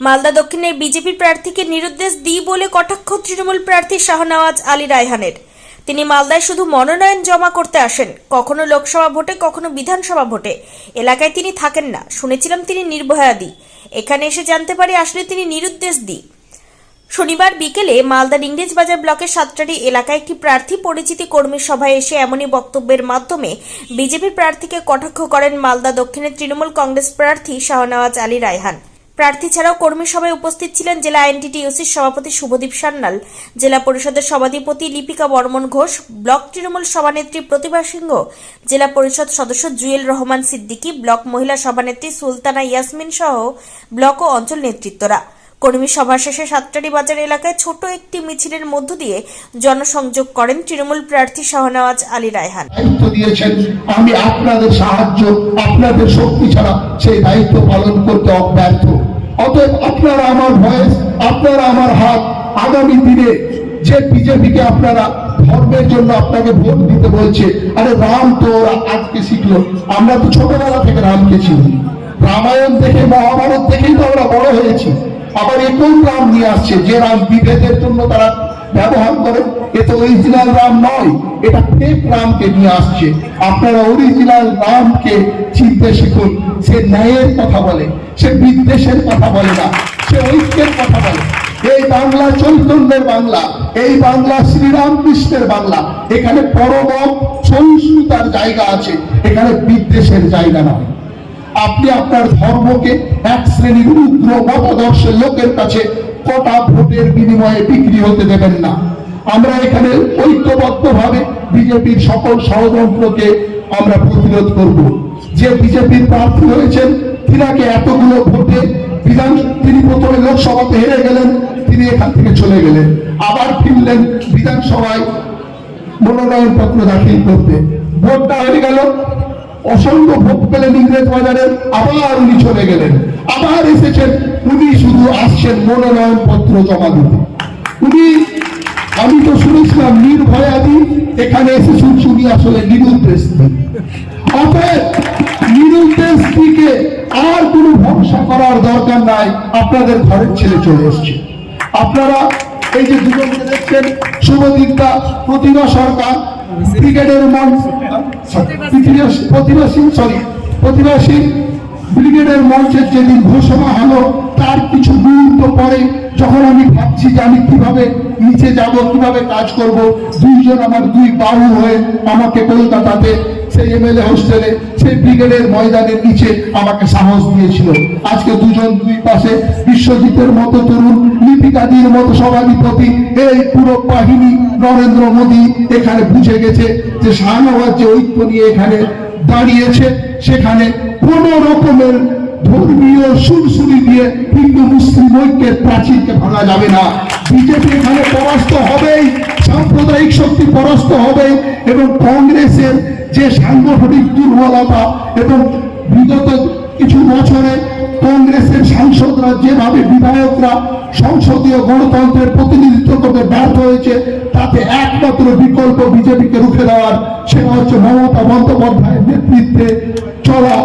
মালদা দক্ষিণের বিজেপি প্রার্থীকে নিরুদ্দেশ দিই বলে কটাক্ষ তৃণমূল প্রার্থী শাহনওয়াজ আলী রায়হানের। তিনি মালদায় শুধু মনোনয়ন জমা করতে আসেন, কখনো লোকসভা ভোটে, কখনো বিধানসভা ভোটে। এলাকায় তিনি থাকেন না, শুনেছিলাম তিনি নির্ভয়াদি। এখানে এসে জানতে পারি আসলে তিনি নিরুদ্দেশ দিই শনিবার বিকেলে মালদার ইংরেজবাজার ব্লকের সাতটারি এলাকায় একটি প্রার্থী পরিচিতি কর্মী সভায় এসে এমনই বক্তব্যের মাধ্যমে বিজেপি প্রার্থীকে কটাক্ষ করেন মালদা দক্ষিণের তৃণমূল কংগ্রেস প্রার্থী শাহনওয়াজ আলী রায়হান। প্রার্থী ছাড়াও কর্মী সভায় উপস্থিত ছিলেন জেলা এনটিটিউসির সভাপতি শুভদীপ সান্যাল জেলা পরিষদের সভাধিপতি লিপিকা বর্মন ঘোষ, ব্লক তৃণমূল সভানেত্রী প্রতিভা সিংহ, জেলা পরিষদ সদস্য জুয়েল রহমান সিদ্দিকী, ব্লক মহিলা সভানেত্রী সুলতানা ইয়াসমিন সহ ব্লক ও অঞ্চল নেতৃত্বরা। কর্মী সভা শেষে সাতটারি বাজার এলাকায় ছোট একটি মিছিলের মধ্য দিয়ে জনসংযোগ করেন তৃণমূল প্রার্থী শাহনওয়াজ আলী রায়হান। দায়িত্ব দিয়েছেন, আমি আপনাদের সাহায্য, আপনাদের শক্তি ছাড়া সেই দায়িত্ব পালন করতে অব্যর্থ। অতএব আপনারা আমার ভয়েস, আপনারা আমার হাত আগামী দিনে যে বিজেপিকে আপনারা ধর্মের জন্য আপনাকে ভোট দিতে বলছে, আরে রাম তো ওরা আজকে শিখলো। আমরা তো ছোটবেলা থেকে রামকে চিনি। রামায়ণ দেখে, মহাভারত দেখেই তো আমরা বড় হয়েছি। আবার একই রাম নিয়ে আসছে, যে রাম বিভেদের জন্য তারা ব্যবহার করে, এ তো অরিজিনাল রাম নয়, এটা ফেক রামকে নিয়ে আসছে। আপনারা অরিজিনাল রামকে চিনতে শিখুন, সে ন্যায়ের কথা বলে, সে বিদ্বেষের কথা বলে না, সে ঐক্যের কথা বলে। এই বাংলা চৈতন্যের বাংলা, এই বাংলা শ্রীরাম কৃষ্ণের বাংলা, এখানে পরম সহিষ্ণুতার জায়গা আছে, এখানে বিদ্বেষের জায়গা নয়। আপনি আপনার ধর্মকে এক শ্রেণির উগ্র মতাদর্শের লোকের কাছে কটা ভোটের বিনিময়ে বিক্রি হতে দেবেন না। আমরা এখানে ঐক্যবদ্ধভাবে বিজেপির সকল ষড়যন্ত্রকে আমরা প্রতিরোধ করব। যে বিজেপির প্রার্থী হয়েছেন, তিনাকে এতগুলো ভোটে বিধান, তিনি প্রথমে লোকসভাতে হেরে গেলেন, তিনি এখান থেকে চলে গেলেন। আবার ফিরলেন বিধানসভায় মনোনয়ন পত্র দাখিল করতে। ভোটটা হয়ে গেল অসংখ্য ভোট পেলেন ইংরেজ বাজারে আবার উনি চলে গেলেন। আবার এসেছেন, উনি শুধু আসছেন মনোনয়ন পত্র জমা দিতে। উনি, আমি তো শুনেছিলাম, নির্ভয়াদি, এখানে এসে শুনছি উনি আসলে নিরুদ্দেশ অতএব নিরুদ্দেশ দিকে আর কোনো ভরসা করার দরকার নাই। আপনাদের ঘরের ছেলে চলে এসছে। আপনারা এই যে দুজনকে দেখছেন শুভদীপদা প্রতিভা সরকার ক্রিকেটের মন প্রতিবাসী সিং সরি প্রতিভা সিং ব্রিগেডের মঞ্চের যেদিন ঘোষণা হলো, তার কিছু মুহূর্ত পরে যখন আমি ভাবছি যে আমি কীভাবে নিচে যাব, কীভাবে কাজ করব? দুইজন আমার দুই বাহু হয়ে আমাকে কলকাতাতে সেই এমএলএ হোস্টেলে সেই ব্রিগেডের ময়দানের নিচে আমাকে সাহস দিয়েছিল। আজকে দুজন দুই পাশে বিশ্বজিতের মতো তরুণ, লিপিকাদির মতো সভাধিপতি, এই পুরো বাহিনী নরেন্দ্র মোদী এখানে বুঝে গেছে যে শাহনওয়াজ যে ঐক্য নিয়ে এখানে দাঁড়িয়েছে, সেখানে কোন রকমের ধর্মীয় সুরসুরি দিয়ে হিন্দু মুসলিম ঐক্যের প্রাচীরকে ভাঙা যাবে না। বিজেপি এখানে পরাস্ত হবেই, সাম্প্রদায়িক শক্তি পরাস্ত হবে এবং কংগ্রেসের যে সাংগঠনিক দুর্বলতা এবং বিগত কিছু বছরে কংগ্রেসের সাংসদরা যেভাবে বিধায়করা সংসদীয় গণতন্ত্রের প্রতিনিধিত্ব করতে ব্যর্থ হয়েছে, তাতে একমাত্র বিকল্প বিজেপিকে রুখে দেওয়ার সেটা হচ্ছে মমতা বন্দ্যোপাধ্যায়ের নেতৃত্বে চলা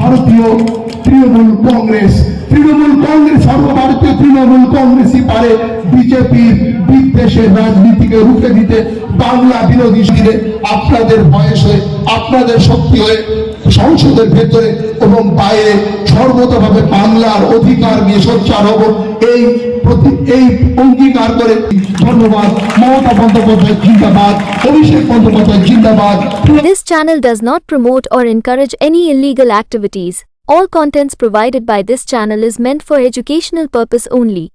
ভারতীয় তৃণমূল কংগ্রেস। তৃণমূল কংগ্রেস সর্বভারতীয় তৃণমূল কংগ্রেসই পারে বিজেপির বিদ্বেষের রাজনীতিকে রুখে দিতে। বাংলা বিরোধী শিবিরে আপনাদের বয়স হয়ে আপনাদের শক্তি হয়ে সংসদের ভেতরে এবং বাইরে সর্বতভাবে বাংলার অধিকার নিয়ে সোচ্চার হব এই প্রতি এই অঙ্গীকার করে ধন্যবাদ মমতা বন্দ্যোপাধ্যায় জিন্দাবাদ অভিষেক বন্দ্যোপাধ্যায় জিন্দাবাদ This channel does not promote or encourage any illegal activities. All contents provided by this channel is meant for educational purpose only.